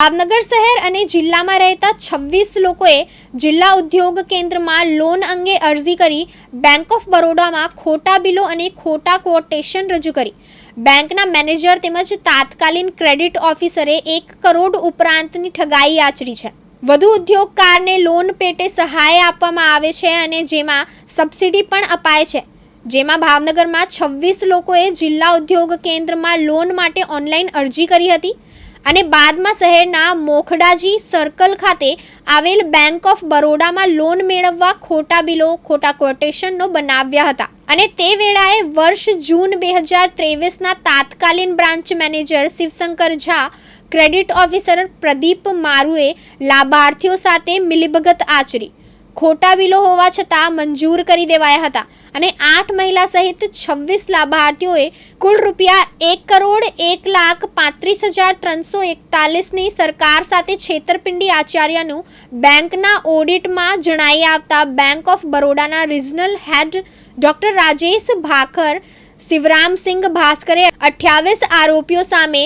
ભાવનગર શહેર અને જિલ્લામાં રહેતા છવ્વીસ લોકોએ જિલ્લા ઉદ્યોગ કેન્દ્રમાં લોન અંગે અરજી કરી બેંક ઓફ બરોડામાં ખોટા બિલો અને ખોટા કોટેશન રજૂ કરી. બેંકના મેનેજર તેમજ તાત્કાલિન ક્રેડિટ ઓફિસરે એક કરોડ ઉપરાંતની ઠગાઈ આચરી છે. વધુ ઉદ્યોગકારને લોન પેટે સહાય આપવામાં આવે છે અને જેમાં સબસિડી પણ અપાય છે. જેમાં ભાવનગરમાં છવ્વીસ લોકોએ જિલ્લા ઉદ્યોગ કેન્દ્રમાં લોન માટે ઓનલાઈન અરજી કરી હતી. અને બાદમાં શહેરના મોખડાજી સર્કલ ખાતે આવેલ બેંક ઓફ બરોડામાં લોન મેળવવા ખોટા બિલો, ખોટા કોટેશનનો બનાવ્યા હતા. અને તે વેળાએ વર્ષ જૂન બે હજાર ત્રેવીસના તાત્કાલિન branch manager Shivshankar Jha credit officer Pradeep મારુએ લાભાર્થીઓ સાથે મિલીભગત આચરી. ખોટા બિલો હોવા છતાં મંજૂર કરી દેવાયા હતા અને આઠ મહિલા સહિત છવ્વીસ લાભાર્થીઓએ કુલ રૂપિયા એક કરોડ એક લાખ પાંત્રીસ હજાર ત્રણસો એકતાલીસની સરકાર સાથે છેતરપિંડી આચાર્યનું બેંકના ઓડિટમાં જણાઈ આવતા bank of બરોડાના regional head doctor Rajesh Bhakar Shivramsingh ભાસ્કરે અઠ્યાવીસ આરોપીઓ સામે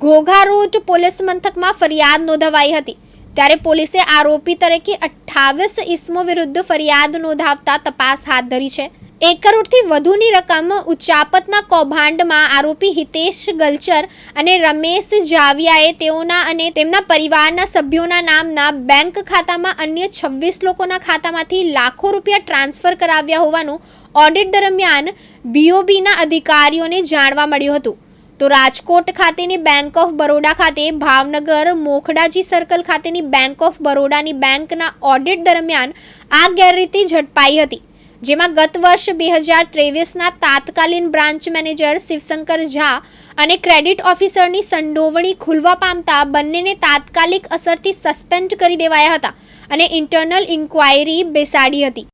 ઘોઘા રોડ પોલીસ મથકમાં ફરિયાદ નોંધાવાઈ હતી. ત્યારે પોલીસે આરોપી તરીકે અઠ્ઠાવીસ ઇસમો વિરુદ્ધ ફરિયાદ નોંધાવતા તપાસ હાથ ધરી છે. એક કરોડથી વધુની રકમ ઉચ્ચાપતના કૌભાંડમાં આરોપી હિતેશ ગલચર અને રમેશ જાવિયાએ તેઓના અને તેમના પરિવારના સભ્યોના નામના બેંક ખાતામાં અન્ય છવ્વીસ લોકોના ખાતામાંથી લાખો રૂપિયા ટ્રાન્સફર કરાવ્યા હોવાનું ઓડિટ દરમિયાન બીઓબીના અધિકારીઓને જાણવા મળ્યું હતું. તો રાજકોટ ખાતેની બેંક ઓફ બરોડા ખાતે ભાવનગર મોખડાજી સર્કલ ખાતેની બેંક ઓફ બરોડાની બેંકના ઓડિટ દરમિયાન આ ગેરરીતિ ઝડપાઈ હતી, જેમાં ગત વર્ષ બે હજાર ત્રેવીસના તાત્કાલિન બ્રાન્ચ મેનેજર શિવશંકર ઝા અને ક્રેડિટ ઓફિસરની સંડોવણી ખુલવા પામતા બંનેને તાત્કાલિક અસરથી સસ્પેન્ડ કરી દેવાયા હતા અને ઇન્ટરનલ ઇન્ક્વાયરી બેસાડી હતી.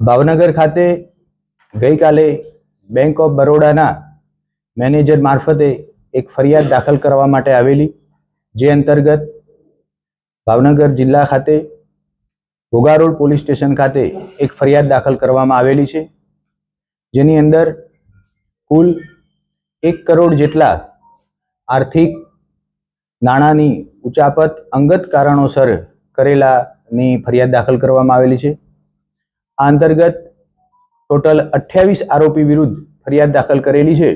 ભાવનગર ખાતે ગઈકાલે બેંક ઓફ બરોડાના મેનેજર મારફતે એક ફરિયાદ દાખલ કરવા માટે આવેલી, જે અંતર્ગત ભાવનગર જિલ્લા ખાતે ઘોઘા પોલીસ સ્ટેશન ખાતે એક ફરિયાદ દાખલ કરવામાં આવેલી છે. જેની અંદર કુલ એક કરોડ જેટલા આર્થિક નાણાંની ઉચાપત અંગત કારણોસર કરેલાની ફરિયાદ દાખલ કરવામાં આવેલી છે. આ અંતર્ગત ટોટલ અઠ્યાવીસ આરોપી વિરુદ્ધ ફરિયાદ દાખલ કરેલી છે.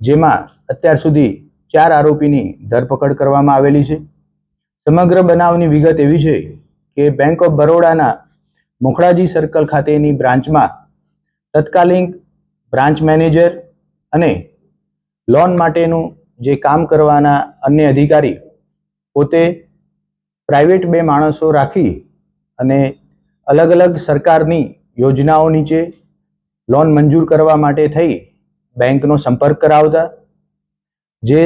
જેમાં અત્યાર સુધી ચાર આરોપીની ધરપકડ કરવામાં આવેલી છે. સમગ્ર બનાવની વિગત એવી છે કે બેંક ઓફ બરોડાના મોખડાજી સર્કલ ખાતેની બ્રાન્ચમાં તત્કાલીન બ્રાન્ચ મેનેજર અને લોન માટેનું જે કામ કરવાના અન્ય અધિકારી પોતે પ્રાઇવેટ બે માણસો રાખી અને અલગ અલગ સરકારની યોજનાઓ નીચે લોન મંજૂર કરવા માટે થઈ બેંકનો સંપર્ક કરાવતા, જે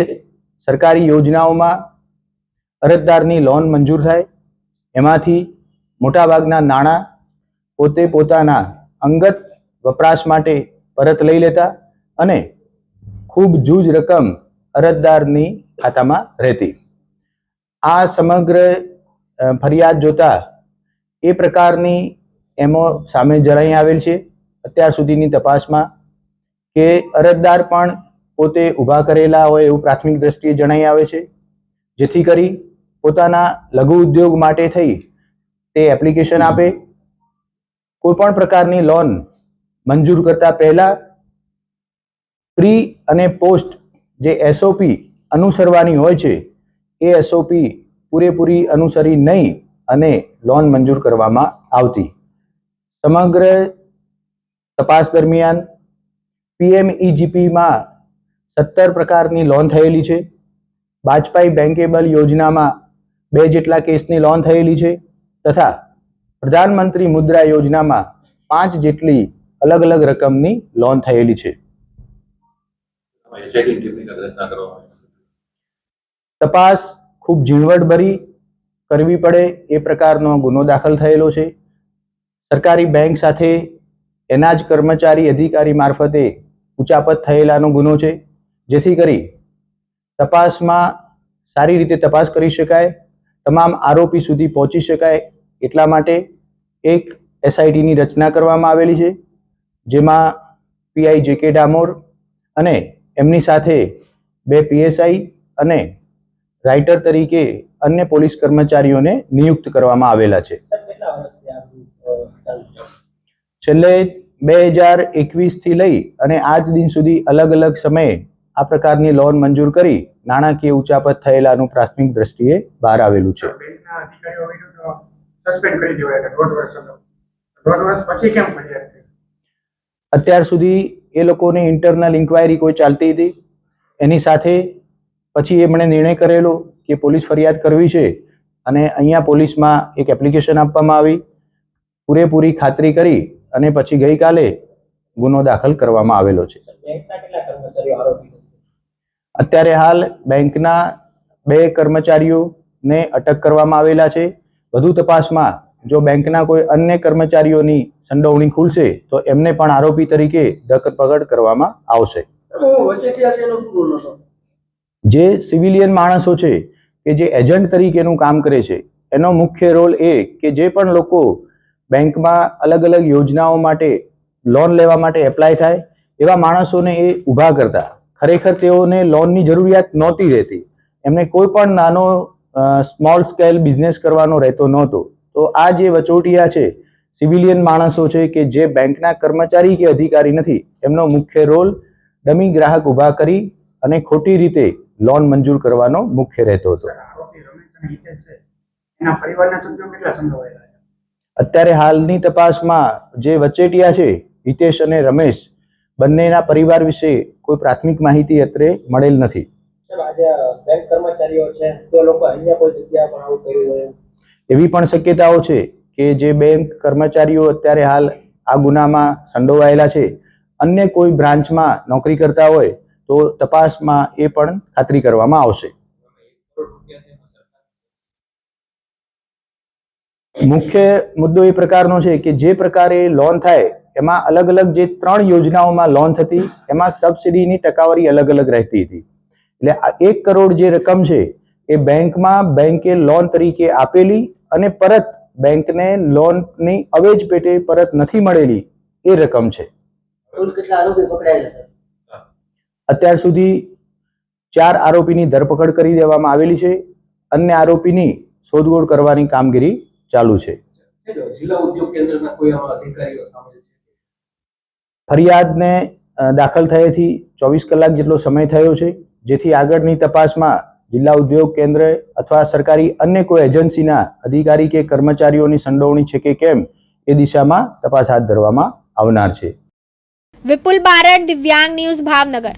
સરકારી યોજનાઓમાં અરજદારની લોન મંજૂર થાય, એમાંથી મોટાભાગના નાણાં પોતે પોતાના અંગત વપરાશ માટે પરત લઈ લેતા અને ખૂબ જૂજ રકમ અરજદારની ખાતામાં રહેતી. આ સમગ્ર ફરિયાદ જોતા એ પ્રકારની એમો સામે જણાઈ આવેલ છે. અત્યાર સુધીની તપાસમાં કે અરજદાર પણ પોતે ઊભા કરેલા હોય એવું પ્રાથમિક દ્રષ્ટિએ જણાઈ આવે છે. જેથી કરી પોતાના લઘુ ઉદ્યોગ માટે થઈ તે એપ્લિકેશન આપે. કોઈ પણ પ્રકારની લોન મંજૂર કરતા પહેલા પ્રી અને પોસ્ટ જે એસઓપી અનુસરવાની હોય છે, એ એસઓપી પૂરેપૂરી અનુસરી નહીં અને લોન મંજૂર કરવામાં આવતી. સમગ્ર તપાસ દરમિયાન પીએમઈજીપીમાં સત્તર પ્રકારની લોન થયેલી છે. વાજપાઈ બેન્કેબલ યોજનામાં બે જેટલા કેસની લોન થયેલી છે તથા પ્રધાનમંત્રી મુદ્રા યોજનામાં પાંચ જેટલી અલગ અલગ રકમની લોન થયેલી છે. તપાસ ખૂબ ઝીણવટભરી કરવી પડે એ પ્રકારનો ગુનો દાખલ થયેલો છે. સરકારી બેંક સાથે એના જ કર્મચારી અધિકારી મારફતે ઉચાપત થયેલાનો ગુનો છે જેથી કરી તપાસમાં સારી રીતે તપાસ કરી શકાય તમામ આરોપી સુધી પહોંચી શકાય એટલા માટે એક એસઆઈટીની રચના કરવામાં આવેલી છે જેમાં પીઆઈ જે કે ડામોર અને એમની સાથે બે પીએસઆઈ અને રાઇટર તરીકે અન્ય પોલીસ કર્મચારીઓને નિયુક્ત કરવામાં આવેલા છે? છેલ્લે બે હજાર એકવીસથી લઈ અને આજ દિન સુધી અલગ અલગ સમયે આ પ્રકારની લોન મંજૂર કરી નાણાકીય ઉચાપત થયેલાનું પ્રાથમિક દ્રષ્ટિએ બહાર આવેલું છે. અત્યાર સુધી એ લોકોની ઇન્ટરનલ ઇન્ક્વાયરી કોઈ ચાલતી હતી? એની સાથે પછી એમણે નિર્ણય કરેલો કે પોલીસ ફરિયાદ કરવી છે અને અહીંયા પોલીસમાં એક એપ્લિકેશન આપવામાં આવી. પૂરેપૂરી ખાતરી કરી અને પછી ગઈકાલે ગુનો દાખલ કરવામાં આવેલો છે? અત્યારે હાલ બેંકના બે કર્મચારીઓને અટક કરવામાં આવેલા છે વધુ તપાસમાં જો બેંકના કોઈ અન્ય કર્મચારીઓની સંડોવણી ખુલશે તો એમને પણ આરોપી તરીકે ધરપકડ કરવામાં આવશે? જે સિવિલિયન માણસો છે કે જે એજન્ટ તરીકેનું કામ કરે છે એનો મુખ્ય રોલ એ કે જે પણ લોકો બેંકમાં અલગ અલગ યોજનાઓ માટે લોન લેવા માટે એપ્લાય થાય, એવા માણસોને એ ઊભા કરતા. ખરેખર તેઓને લોનની જરૂરિયાત નહોતી રહેતી. એમને કોઈ પણ નાનો સ્મોલ સ્કેલ બિઝનેસ કરવાનો રહેતો નહોતો. તો આ જે વચોટિયા છે સિવિલિયન માણસો છે કે જે બેંકના કર્મચારી કે અધિકારી નથી, એમનો મુખ્ય રોલ ડમી ગ્રાહક ઊભા કરી અને ખોટી રીતે લોન મંજૂર કરવાનો મુખ્ય રહેતો હતો. એના પરિવારના સભ્યો કેટલા સંડોવાયેલા અત્યારે હાલની તપાસમાં જે વચેટિયા છે હિતેશ અને રમેશ બંનેના પરિવાર વિશે કોઈ પ્રાથમિક માહિતી અત્રે મળેલ નથી? એવી પણ શક્યતાઓ છે કે જે બેંક કર્મચારીઓ અત્યારે હાલ આ ગુનામાં સંડોવાયેલા છે. અન્ય કોઈ બ્રાન્ચમાં નોકરી કરતા હોય તો તપાસમાં એ પણ ખાતરી કરવામાં આવશે. મુખ્ય મુદ્દો એ પ્રકારનો છે કે જે પ્રકારે લોન થાય એમાં અલગ અલગ જે ત્રણ યોજનાઓમાં લોન થતી એમાં સબસિડીની ટકાવારી અલગ અલગ રહેતી હતી. એટલે આ એક કરોડ જે રકમ છે એ બેંકમાં બેંકે લોન તરીકે આપેલી અને પરત બેંકને લોનની અવેજ પેટે પરત નથી મળેલી એ રકમ છે? અત્યાર સુધી ચાર આરોપીની ધરપકડ કરી દેવામાં આવેલી છે. અન્ય આરોપીની શોધખોળ કરવાની કામગીરી ચાલુ છે. શું જિલ્લા ઉદ્યોગ કેન્દ્રના કોઈ આમાં અધિકારીઓ સામેલ છે? ફરિયાદને દાખલ થયેથી ચોવીસ કલાક જેટલો સમય થયો છે. જેથી આગળની તપાસમાં જિલ્લા ઉદ્યોગ કેન્દ્ર અથવા સરકારી અન્ય કોઈ એજન્સીના અધિકારી કે કર્મચારીઓની સંડોવણી છે કે કેમ એ દિશામાં તપાસ હાથ ધરવામાં આવનાર છે. વિપુલ બારડ દિવ્યાંગ ન્યૂઝ ભાવનગર.